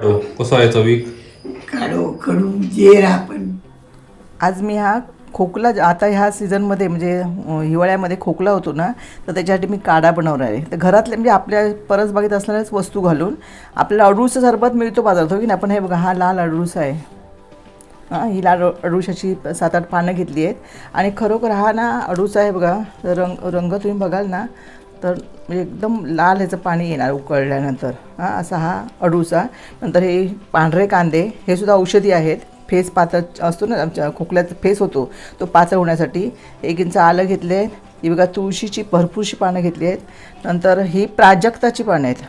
कसं आहे चवीक काढो कडू जेर आपण. आज मी हा खोकला आता ह्या सीझनमध्ये म्हणजे हिवाळ्यामध्ये खोकला होतो ना तर त्याच्यासाठी मी काढा बनवणार आहे. तर घरातले म्हणजे आपल्या परसबागेत असणाऱ्याच वस्तू घालून आपल्याला अडूळचं सरबत मिळतो बाजारात हो की नाही? आपण हे बघा हा लाल अडूळसा आहे. हां ही लाल अडूळशाची सात आठ पानं घेतली आहेत. आणि खरोखर हा ना अडूचा आहे बघा तर रंग रंग तुम्ही बघाल ना तर म्हणजे एकदम लाल ह्याचं पाणी येणार उकळल्यानंतर. हां असा हा अडूसा नंतर हे पांढरे कांदे हे सुद्धा औषधी आहेत. फेस पातळ असतो ना आमच्या खोकल्यात फेस होतो. तो पातळ होण्यासाठी एक इंच आलं घेतले आहे ही बघा तुळशीची भरपूरशी पानं घेतली आहेत. नंतर ही प्राजक्ताची पानं आहेत.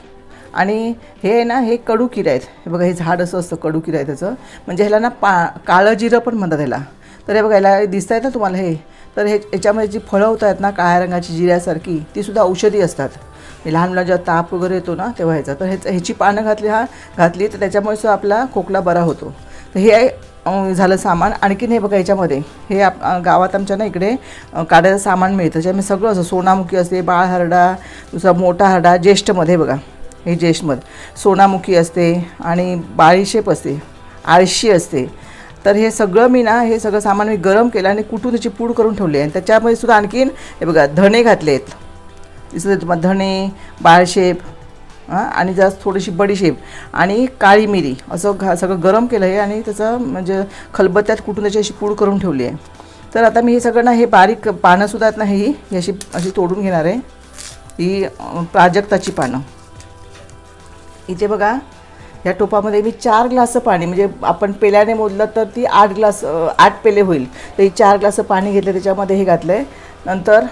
आणि हे आहे ना हे कडू किरं आहेत. हे बघा हे झाड असं असतं कडू किरं आहे त्याचं. म्हणजे ह्याला ना पा काळं जिरं पण म्हणतात ह्याला. तर हे बघा ह्याला दिसत आहेत ना तुम्हाला हे? तर हे याच्यामध्ये जी फळं होत आहेत ना काळ्या रंगाची जिऱ्यासारखी ती सुद्धा औषधी असतात. हे लहान मुलांना जेव्हा ताप वगैरे येतो ना तेव्हा ह्याचा. तर ह्याचं ह्याची पानं घातली हा घातली तर त्याच्यामुळे सुद्धा आपला खोकला बरा होतो. तर हे झालं सामान. आणखीन हे बघा याच्यामध्ये हे आप गावात आमच्या ना इकडे काढायचं सामान मिळतं. त्याच्यामध्ये सगळं असं सोनामुखी असते बाळ हरडा दुसरा मोठा हरडा ज्येष्ठमध्ये बघा. हे ज्येष्ठमध्ये. सोनामुखी असते आणि बाळीशेप असते आळशी असते. तर हे सगळं मी ना हे सगळं सामान मी गरम केलं आणि कुठून त्याची पूड करून ठेवली आहे. आणि त्याच्यामध्ये सुद्धा आणखीन हे बघा धणे घातले आहेत दिसत तुम्हाला धणे बाळशेप हां आणि जास्त थोडीशी बडीशेप आणि काळी मिरी असं घा सगळं गरम केलं आहे आणि त्याचं म्हणजे खलबत्त्यात कुठून त्याची अशी पूड करून ठेवली आहे. तर आता मी हे सगळं ना हे बारीक पानंसुद्धा आहेत ना ही अशी अशी तोडून घेणार आहे. ही प्राजक्ताची पानं. इथे बघा या टोपामध्ये मी चार ग्लास पाणी म्हणजे आपण पेल्याने मोजलं तर ती आठ ग्लास आठ पेले होईल. तर ही चार ग्लास पाणी घेतलं त्याच्यामध्ये हे घातलं आहे नंतर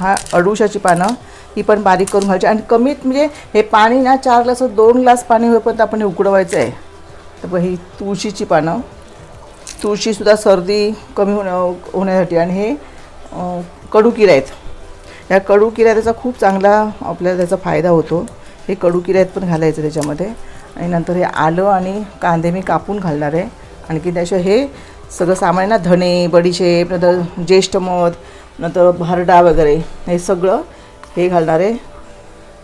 हा अडुशाची पानं ही पण बारीक करून घालायची. आणि कमीत म्हणजे हे पाणी ना चार ग्लास दोन ग्लास पाणी होईपर्यंत आपण हे उकडवायचं आहे तर बघ ही तुळशीची पानं. तुळशीसुद्धा सर्दी कमी होण्या होण्यासाठी आणि हे अं, कडू किरा आहेत. ह्या कडू त्याचा खूप चांगला आपल्याला त्याचा फायदा होतो. हे कडू किऱ्यात पण घालायचं त्याच्यामध्ये. आणि नंतर हे आलं आणि कांदे मी कापून घालणार आहे. आणखी त्याशिवाय हे सगळं सामान ना धणे बडीशेप नंतर ज्येष्ठ मध नंतर भरडा वगैरे हे सगळं हे घालणार आहे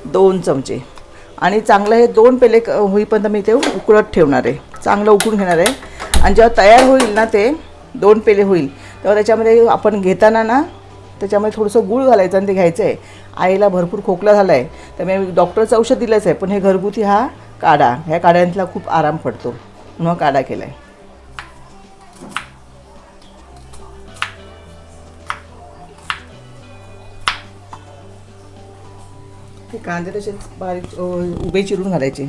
दोन चमचे. आणि चांगलं हे दोन पेले क- होईपर्यंत मी ते उकळत ठेवणार आहे. चांगलं उकळून घेणार आहे. आणि जेव्हा तयार होईल ना ते दोन पेले होईल तेव्हा त्याच्यामध्ये आपण घेताना ना त्याच्यामध्ये थोडंसं गूळ घालायचं आणि ते घ्यायचं आहे. आईला भरपूर खोकला झाला आहे त्यामुळे मी डॉक्टरचं औषध दिलंच आहे पण हे घरगुती हा काढा. ह्या काढ्यांतला खूप आराम पडतो. म्हणून काढा केला आहे ते कांदे तसेच बारीक उभे चिरून घालायचे.